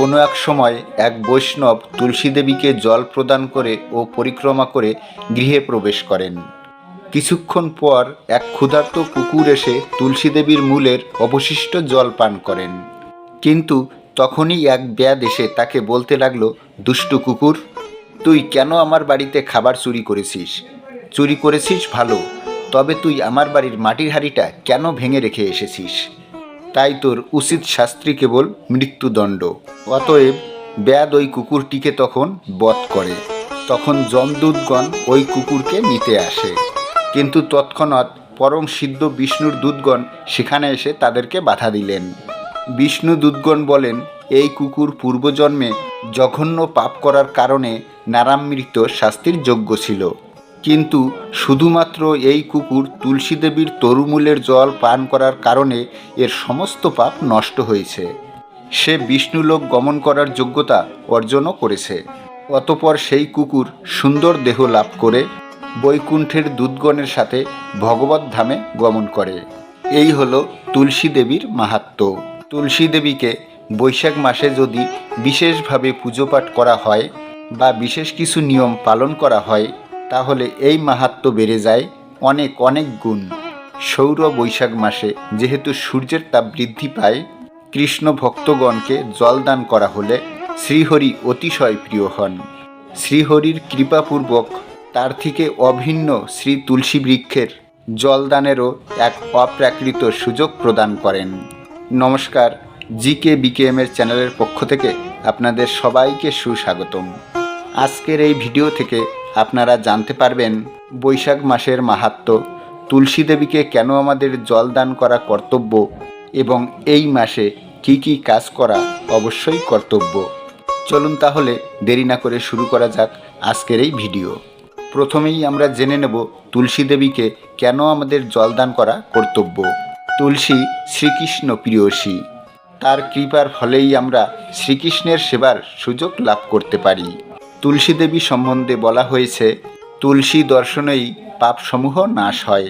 কোনো এক সময় এক বৈষ্ণব তুলসী দেবীকে জল প্রদান করে ও পরিক্রমা করে গৃহে প্রবেশ করেন। কিছুক্ষণ পর এক ক্ষুধার্ত কুকুর এসে তুলসী দেবীর মূলের অবশিষ্ট জল পান করেন। কিন্তু তখনই এক ব্যাদ এসে তাকে বলতে লাগল, দুষ্টু কুকুর, তুই কেন আমার বাড়িতে খাবার চুরি করেছিস? চুরি করেছিস ভালো, তবে তুই আমার বাড়ির মাটির হাঁড়িটা কেন ভেঙে রেখে এসেছিস? তাই তোর উচিত শাস্ত্রী কেবল মৃত্যুদণ্ড। অতএব ব্যাদ ওই কুকুরটিকে তখন বধ করে। তখন যমদূতগণ ওই কুকুরকে নিতে আসে। কিন্তু তৎক্ষণাৎ পরম সিদ্ধ বিষ্ণুর দূতগণ সেখানে এসে তাদেরকে বাধা দিলেন। বিষ্ণু দূতগণ বলেন, এই কুকুর পূর্বজন্মে জঘন্য পাপ করার কারণে নারামৃত শাস্তির যোগ্য ছিল। কিন্তু শুধুমাত্র এই কুকুর তুলসী দেবীর তরুমূলের জল পান করার কারণে এর সমস্ত পাপ নষ্ট হয়েছে। সে বিষ্ণুলোক গমন করার যোগ্যতা অর্জনও করেছে। অতপর সেই কুকুর সুন্দর দেহ লাভ করে বৈকুণ্ঠের দুধগণের সাথে ভগবত ধামে গমন করে। এই হলো তুলসী দেবীর মাহাত্ম্য তুলসী দেবীকে বৈশাখ মাসে যদি বিশেষভাবে পুজো পাঠ করা হয় বা বিশেষ কিছু নিয়ম পালন করা হয় তাহলে এই মাহাত্ম্য বেড়ে যায় অনেক অনেক গুণ। সৌর বৈশাখ মাসে যেহেতু সূর্যের তাপ বৃদ্ধি পায়, কৃষ্ণ ভক্তগণকে জলদান করা হলে শ্রীহরি অতিশয় প্রিয় হন। শ্রীহরির কৃপাপূর্বক তার থেকে অভিন্ন শ্রী তুলসী বৃক্ষের জলদানেরও এক অপ্রাকৃত সুযোগ প্রদান করেন। নমস্কার জি কে বিকেএমের চ্যানেলের পক্ষ থেকে আপনাদের সবাইকে সুস্বাগতম। আজকের এই ভিডিও থেকে আপনারা জানতে পারবেন বৈশাখ মাসের মাহাত্ম্য তুলসী দেবীকে কেন আমাদের জল দান করা কর্তব্য এবং এই মাসে কি কি কাজ করা অবশ্যই কর্তব্য। চলুন তাহলে দেরি না করে শুরু করা যাক আজকের এই ভিডিও। প্রথমেই আমরা জেনে নেব তুলসী দেবীকে কেন আমাদের জলদান করা কর্তব্য। তুলসী শ্রীকৃষ্ণ প্রিয়সী। তার কৃপার ফলেই আমরা শ্রীকৃষ্ণের সেবার সুযোগ লাভ করতে পারি। তুলসী দেবী সম্বন্ধে বলা হয়েছে, তুলসী দর্শনেই পাপসমূহ নাশ হয়।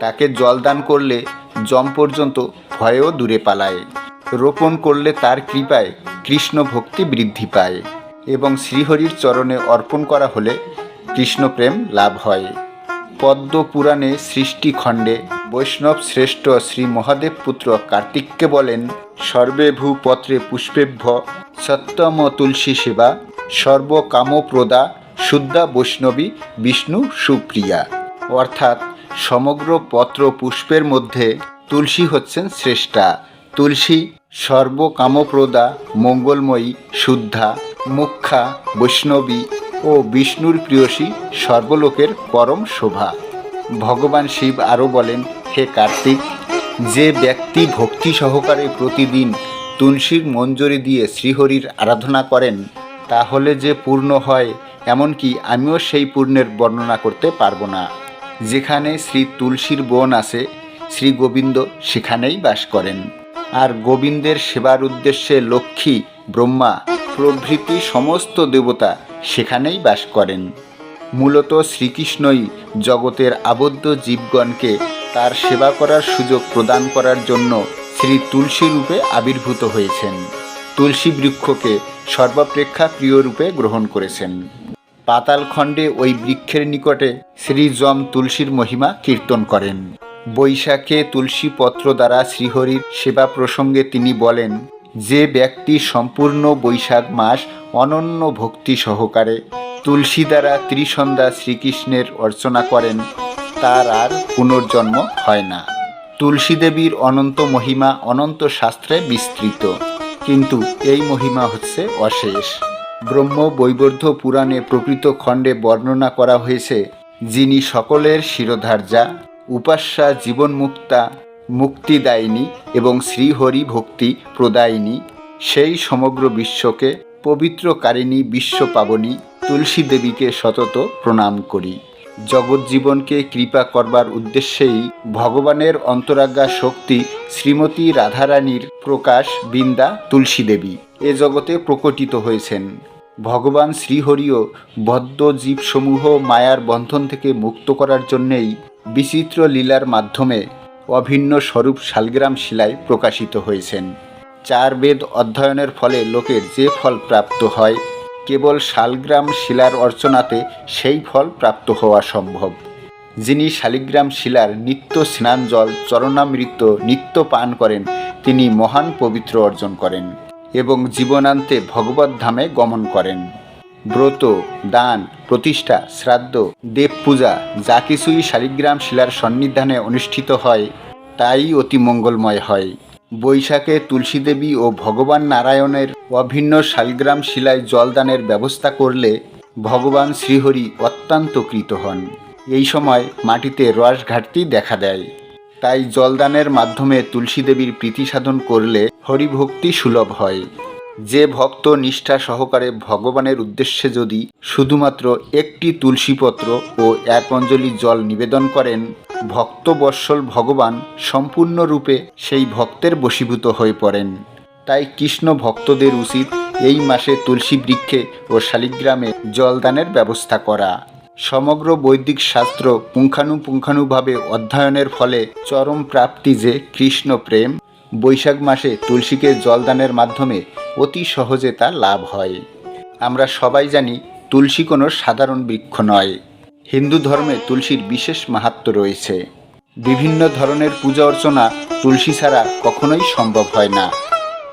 তাকে জলদান করলে জম পর্যন্ত ভয়েও দূরে পালায়। রোপণ করলে তার কৃপায় কৃষ্ণ ভক্তি বৃদ্ধি পায় এবং শ্রীহরির চরণে অর্পণ করা হলে কৃষ্ণপ্রেম লাভ হয়। পদ্ম পুরাণে সৃষ্টি খণ্ডে বৈষ্ণব শ্রেষ্ঠ শ্রী মহাদেব পুত্র কার্তিককে বলেন সর্বে ভূপত্রে পুষ্পেভ্য সত্যম তুলসী সেবা সর্বকামপ্রদা শুদ্ধা বৈষ্ণবী বিষ্ণু সুপ্রিয়া। অর্থাৎ সমগ্র পত্র পুষ্পের মধ্যে তুলসী হচ্ছেন শ্রেষ্ঠা। তুলসী সর্বকামপ্রদা, মঙ্গলময়ী, শুদ্ধা, মুখ্যা, বৈষ্ণবী ও বিষ্ণুর প্রিয়সী সর্বলোকের পরম শোভা। ভগবান শিব আরও বলেন, হে কার্তিক, যে ব্যক্তি ভক্তি সহকারে প্রতিদিন তুলসীর মঞ্জরি দিয়ে শ্রীহরির আরাধনা করেন তাহলে যে পূর্ণ হয়, এমনকি আমিও সেই পূর্ণের বর্ণনা করতে পারব না। যেখানে শ্রী তুলসীর বন আছে, শ্রী গোবিন্দ সেখানেই বাস করেন। আর গোবিন্দের সেবার উদ্দেশ্যে লক্ষ্মী, ব্রহ্মা, প্রভৃতি সমস্ত দেবতা সেখানেই বাস করেন। মূলত শ্রীকৃষ্ণই জগতের আবদ্ধ জীবগণকে তার সেবা করার সুযোগ প্রদান করার জন্য শ্রী তুলসী রূপে আবির্ভূত হয়েছেন। তুলসী বৃক্ষকে সর্বাপেক্ষা প্রিয় রূপে গ্রহণ করেছেন। পাতালখণ্ডে ওই বৃক্ষের নিকটে শ্রী যম তুলসীর মহিমা কীর্তন করেন। বৈশাখে তুলসী পত্র দ্বারা শ্রীহরির সেবা প্রসঙ্গে তিনি বলেন, যে ব্যক্তি সম্পূর্ণ বৈশাখ মাস অনন্য ভক্তি সহকারে তুলসী দ্বারা ত্রিসন্ধ্যা শ্রীকৃষ্ণের অর্চনা করেন, তার আর পুনর্জন্ম হয় না। তুলসী দেবীর অনন্ত মহিমা অনন্ত শাস্ত্রে বিস্তৃত। কিন্তু এই মহিমা হচ্ছে অশেষ। ব্রহ্ম বৈবর্ধ পুরাণে প্রকৃত খণ্ডে বর্ণনা করা হয়েছে, যিনি সকলের শিরোধার্যা, উপাস্যা জীবনমুক্তা, মুক্তিদায়িনী এবং শ্রীহরি ভক্তি প্রদায়িনী, সেই সমগ্র বিশ্বকে পবিত্রকারিণী বিশ্ব পাবনী তুলসী দেবীকে সতত প্রণাম করি। জগৎজীবনকে কৃপা করবার উদ্দেশ্যেই ভগবানের অন্তরাজ্ঞা শক্তি শ্রীমতী রাধারানীর প্রকাশ বৃন্দা তুলসী দেবী এ জগতে প্রকটিত হয়েছেন। ভগবান শ্রীহরিও বদ্ধ জীবসমূহ মায়ার বন্ধন থেকে মুক্ত করার জন্যেই বিচিত্র লীলার মাধ্যমে অভিন্ন স্বরূপ শালগ্রাম শিলায় প্রকাশিত হয়েছেন। চার বেদ অধ্যয়নের ফলে লোকের যে ফল প্রাপ্ত হয় কেবল শালগ্রাম শিলার অর্চনাতে সেই ফল প্রাপ্ত হওয়া সম্ভব। যিনি শালিগ্রাম শিলার নিত্য স্নান জল চরণামৃত, নিত্য পান করেন, তিনি মহান পবিত্র অর্জন করেন এবং জীবনান্তে ভগবত ধামে গমন করেন। ব্রত, দান, প্রতিষ্ঠা, শ্রাদ্ধ দেব পূজা যা কিছুই শালিগ্রাম শিলার সন্নিধানে অনুষ্ঠিত হয়, তাই অতি মঙ্গলময় হয়। বৈশাখে তুলসী দেবী ও ভগবান নারায়ণের অভিন্ন শালগ্রাম শিলায় জলদানের ব্যবস্থা করলে ভগবান শ্রীহরি অত্যন্ত কৃত হন। এই সময় মাটিতে রস ঘাটতি দেখা দেয়। তাই জলদানের মাধ্যমে তুলসী দেবীর প্রীতি সাধন করলে হরিভক্তি সুলভ হয়। যে ভক্ত নিষ্ঠা সহকারে ভগবানের উদ্দেশ্যে যদি শুধুমাত্র একটি তুলসীপত্র ও এক অঞ্জলি জল নিবেদন করেন ভক্তবৎসল ভগবান সম্পূর্ণরূপে সেই ভক্তের বশীভূত হয়ে পড়েন। তাই কৃষ্ণ ভক্তদের উচিত এই মাসে তুলসী বৃক্ষে ও শালিগ্রামে জলদানের ব্যবস্থা করা। সমগ্র বৈদিক শাস্ত্র পুঙ্খানুপুঙ্খানুভাবে অধ্যয়নের ফলে চরম প্রাপ্তি যে কৃষ্ণ প্রেম, বৈশাখ মাসে তুলসীকে জলদানের মাধ্যমে অতি সহজে তা লাভ হয়। আমরা সবাই জানি তুলসী কোনো সাধারণ বৃক্ষ নয়। হিন্দু ধর্মে তুলসীর বিশেষ মাহাত্ম রয়েছে। বিভিন্ন ধরনের পূজা অর্চনা তুলসী ছাড়া কখনোই সম্ভব হয় না।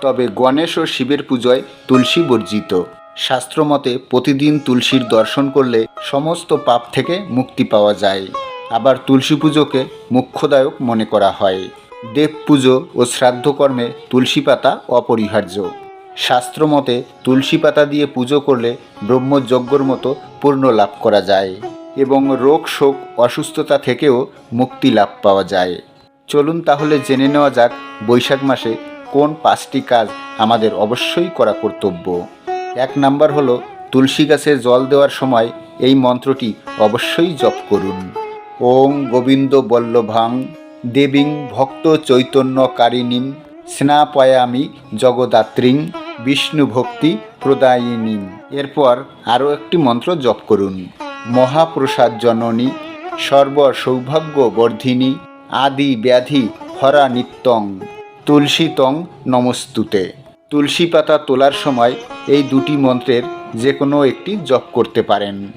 তবে গণেশ ও শিবের পুজোয় তুলসী বর্জিত। শাস্ত্রমতে প্রতিদিন তুলসীর দর্শন করলে সমস্ত পাপ থেকে মুক্তি পাওয়া যায়। আবার তুলসী পুজোকে মুখ্যদায়ক মনে করা হয়। দেব পুজো ও শ্রাদ্ধকর্মে তুলসী পাতা অপরিহার্য। শাস্ত্রমতে তুলসী পাতা দিয়ে পুজো করলে ব্রহ্মযজ্ঞর মতো পূর্ণ লাভ করা যায়। এবং রোগ শোক, অসুস্থতা থেকেও মুক্তি লাভ পাওয়া যায়। চলুন তাহলে জেনে নেওয়া যাক বৈশাখ মাসে কোন পাঁচটি কাজ আমাদের অবশ্যই করা কর্তব্য। এক নাম্বার হলো তুলসী গাছে জল দেওয়ার সময় এই মন্ত্রটি অবশ্যই জপ করুন। ওং গোবিন্দ বল্লভাং, দেবীং ভক্ত চৈতন্য কারিণীম, স্নাপয়ামি জগদাত্রীং বিষ্ণু ভক্তি প্রদায়িনীম। এরপর আরও একটি মন্ত্র জপ করুন। মহাপ্রসাদ জননী সর্ব সৌভাগ্য বর্ধিনী আদি ব্যাধি হরা নিত্যং। তুলসীতং নমস্তুতে। তুলসী পাতা তোলার সময় এই দুটি মন্ত্রের যে কোনো একটি জপ করতে পারেন।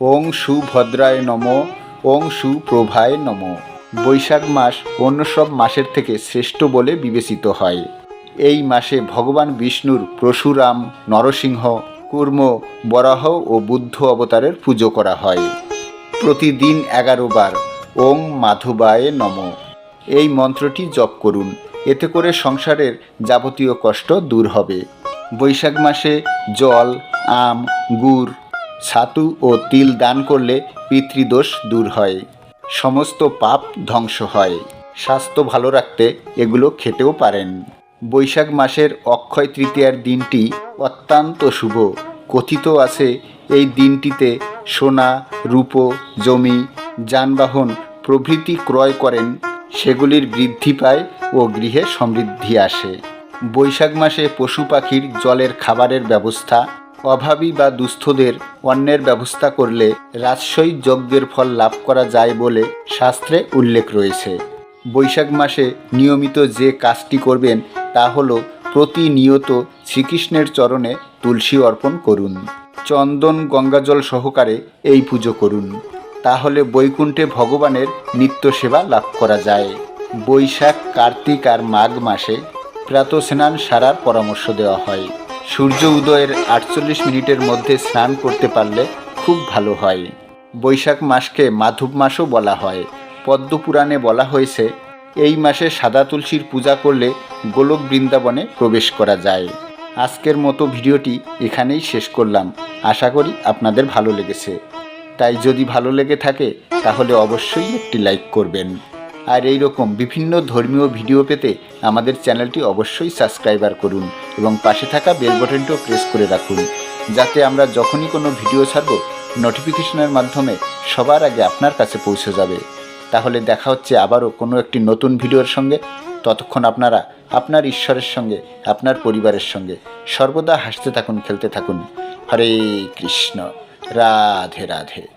ওং সুভদ্রায় নম, ওং সুপ্রভায় নম। বৈশাখ মাস অন্য সব মাসের থেকে শ্রেষ্ঠ বলে বিবেচিত হয়। এই মাসে ভগবান বিষ্ণুর পরশুরাম নরসিংহ কুর্ম, বরাহ ও বুদ্ধ অবতারের পুজো করা হয়। প্রতিদিন এগারো বার, ওং মাধবায় নম। এই মন্ত্রটি জপ করুন, এতে করে সংসারের যাবতীয় কষ্ট দূর হবে। বৈশাখ মাসে জল, আম, গুড়, ছাতু ও তিল দান করলে পিতৃদোষ দূর হয়। সমস্ত পাপ ধ্বংস হয়। স্বাস্থ্য ভালো রাখতে এগুলো খেতেও পারেন। বৈশাখ মাসের অক্ষয় তৃতীয়ার দিনটি অত্যন্ত শুভ। কথিত আছে, এই দিনটিতে সোনা, রূপো, জমি, যানবাহন প্রভৃতি ক্রয় করেন, সেগুলির বৃদ্ধি পায় ও গৃহে সমৃদ্ধি আসে। বৈশাখ মাসে পশু পাখির জলের খাবারের ব্যবস্থা, অভাবী বা দুস্থদের অন্যের ব্যবস্থা করলে রাজসই যজ্ঞের ফল লাভ করা যায় বলে শাস্ত্রে উল্লেখ রয়েছে। বৈশাখ মাসে নিয়মিত যে কাজটি করবেন তা হল প্রতিনিয়ত শ্রীকৃষ্ণের চরণে তুলসী অর্পণ করুন। চন্দন গঙ্গাজল সহকারে এই পুজো করুন। তাহলে বৈকুণ্ঠে ভগবানের নিত্য সেবা লাভ করা যায়। বৈশাখ, কার্তিক আর মাঘ মাসে প্রাতঃস্নান সারার পরামর্শ দেওয়া হয়। সূর্য উদয়ের আটচল্লিশ মিনিটের মধ্যে স্নান করতে পারলে খুব ভালো হয়। বৈশাখ মাসকে মাধব মাসও বলা হয়। পদ্মপুরাণে বলা হয়েছে এই মাসে সাদা তুলসীর পূজা করলে গোলক বৃন্দাবনে প্রবেশ করা যায়। আজকের মতো ভিডিওটি এখানেই শেষ করলাম। আশা করি আপনাদের ভালো লেগেছে। তাই যদি ভালো লেগে থাকে, তাহলে অবশ্যই একটি লাইক করবেন। আর এই রকম বিভিন্ন ধর্মীয় ভিডিও পেতে আমাদের চ্যানেলটি অবশ্যই সাবস্ক্রাইবার করুন এবং পাশে থাকা বেল বাটনটিও প্রেস করে রাখুন। যাতে আমরা যখনই কোনো ভিডিও ছাড়ব নোটিফিকেশনের মাধ্যমে সবার আগে আপনার কাছে পৌঁছে যাবে। তাহলে দেখা হচ্ছে আবারও কোনো একটি নতুন ভিডিওর সঙ্গে। ততক্ষণ আপনারা আপনার ঈশ্বরের সঙ্গে, আপনার পরিবারের সঙ্গে সর্বদা হাসতে থাকুন, খেলতে থাকুন। হরে কৃষ্ণ। রাধে রাধে।